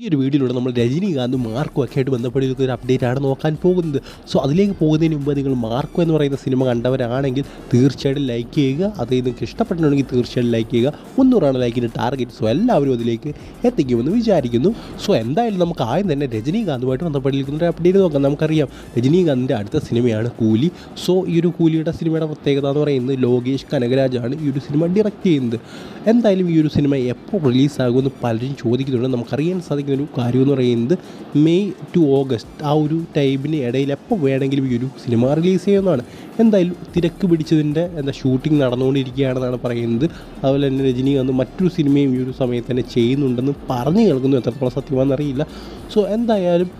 ഈ ഒരു വീഡിയോയിലൂടെ നമ്മൾ രജനീകാന്ത് മാർക്കോ ഒക്കെ ആയിട്ട് ബന്ധപ്പെട്ടിരിക്കുന്ന ഒരു അപ്ഡേറ്റ് ആണ് നോക്കാൻ പോകുന്നത്. സോ അതിലേക്ക് പോകുന്നതിന് മുമ്പ് നിങ്ങൾ മാർക്കോ എന്ന് പറയുന്ന സിനിമ കണ്ടവരാണെങ്കിൽ തീർച്ചയായിട്ടും ലൈക്ക് ചെയ്യുക. അത് നിങ്ങൾക്ക് ഇഷ്ടപ്പെട്ടിട്ടുണ്ടെങ്കിൽ തീർച്ചയായിട്ടും ലൈക്ക് ചെയ്യുക. മുന്നൂറാണ് ലൈക്കിന്റെ ടാർഗറ്റ് സോ എല്ലാവരും അതിലേക്ക് എത്തിക്കുമെന്ന് വിചാരിക്കുന്നു. സോ എന്തായാലും നമുക്ക് ആദ്യം തന്നെ രജനീകാന്തുമായിട്ട് ബന്ധപ്പെട്ടിരിക്കുന്ന ഒരു അപ്ഡേറ്റ് നോക്കാം. നമുക്കറിയാം രജനീകാന്തിന്റെ അടുത്ത സിനിമയാണ് കൂലി. സോ ഈ ഒരു കൂലിയുടെ സിനിമയുടെ പ്രത്യേകത എന്ന് പറയുന്നത് ലോകേഷ് കനകരാജാണ് ഈ ഒരു സിനിമ ഡയറക്റ്റ് ചെയ്യുന്നത്. എന്തായാലും ഈ ഒരു സിനിമ എപ്പോൾ റിലീസാകുമെന്ന് പലരും ചോദിക്കുന്നുണ്ട്. നമുക്കറിയാൻ സാധിക്കുന്ന ഒരു കാര്യം എന്ന് പറയുന്നത് മെയ് ടു ഓഗസ്റ്റ് ആ ഒരു ടൈമിന് ഇടയിൽ എപ്പോൾ വേണമെങ്കിലും ഈ ഒരു സിനിമ റിലീസ് ചെയ്യുന്നതാണ് എന്തായാലും തിരക്ക് പിടിച്ചതിന്റെ എന്താ ഷൂട്ടിംഗ് നടന്നുകൊണ്ടിരിക്കുകയാണെന്നാണ് പറയുന്നത്. അതുപോലെ തന്നെ രജനീകാന്ത് മറ്റൊരു സിനിമയും ഈ ഒരു സമയത്ത് തന്നെ ചെയ്യുന്നുണ്ടെന്ന് പറഞ്ഞു കേൾക്കുന്നു. എത്രത്തോളം സത്യമാണെന്നറിയില്ല സോ എന്തായാലും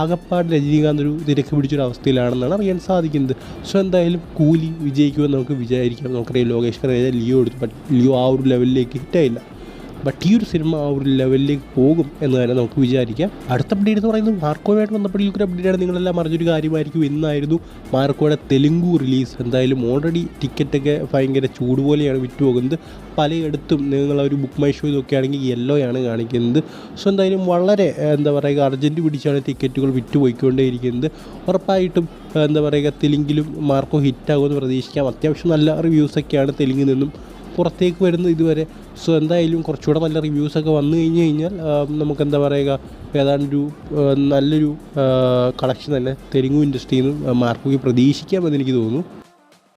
ആകപ്പാട് രജനീകാന്ത് ഒരു തിരക്ക് പിടിച്ചൊരു അവസ്ഥയിലാണെന്നാണ് അറിയാൻ സാധിക്കുന്നത്. സോ എന്തായാലും കൂലി വിജയിക്കുമെന്ന് നമുക്ക് വിചാരിക്കാം. നമുക്കറിയാം ലോകേഷ് കനകരാജ ലിയോ എടുത്തു ബട്ട് ലിയോ ആ ഒരു ലെവലിലേക്ക് ഹിറ്റായില്ല ബട്ട് ഈ ഒരു സിനിമ ആ ഒരു ലെവലിലേക്ക് പോകും എന്ന് തന്നെ നമുക്ക് വിചാരിക്കാം. അടുത്ത അപ്ഡേറ്റ് എന്ന് പറയുന്നത് മാർക്കോയുമായിട്ട് ബന്ധപ്പെട്ടുള്ള ഒരു അപ്ഡേറ്റ് ആണ്. നിങ്ങളെല്ലാം അറിഞ്ഞൊരു കാര്യമായിരിക്കും. ഇന്നായിരുന്നു മാർക്കോയുടെ തെലുങ്കു റിലീസ് എന്തായാലും ഓൾറെഡി ടിക്കറ്റൊക്കെ ഭയങ്കര ചൂട് പോലെയാണ് വിറ്റ് പോകുന്നത് പലയിടത്തും നിങ്ങൾ ഒരു ബുക്ക് മൈ ഷോ ഇതൊക്കെ ആണെങ്കിൽ യെല്ലോയാണ് കാണിക്കുന്നത്. സോ എന്തായാലും വളരെ എന്താ പറയുക അർജന്റ് പിടിച്ചാണ് ടിക്കറ്റുകൾ വിറ്റ് പോയിക്കൊണ്ടേയിരിക്കുന്നത് ഉറപ്പായിട്ടും എന്താ പറയുക തെലുങ്കിലും മാർക്കോ ഹിറ്റാകുമെന്ന് പ്രതീക്ഷിക്കാം. അത്യാവശ്യം നല്ല റിവ്യൂസൊക്കെയാണ് തെലുങ്കിൽ നിന്നും പുറത്തേക്ക് വരുന്ന ഇതുവരെ. സോ എന്തായാലും കുറച്ചുകൂടെ നല്ല റിവ്യൂസൊക്കെ വന്നു കഴിഞ്ഞ് കഴിഞ്ഞാൽ നമുക്ക് എന്താ പറയുക ഏതാണ്ടൊരു നല്ലൊരു കളക്ഷൻ തന്നെ തെലുങ്കു ഇൻഡസ്ട്രിയിൽ നിന്ന് മാർക്കോയ്ക്ക് പ്രതീക്ഷിക്കാമെന്ന് എനിക്ക് തോന്നുന്നു.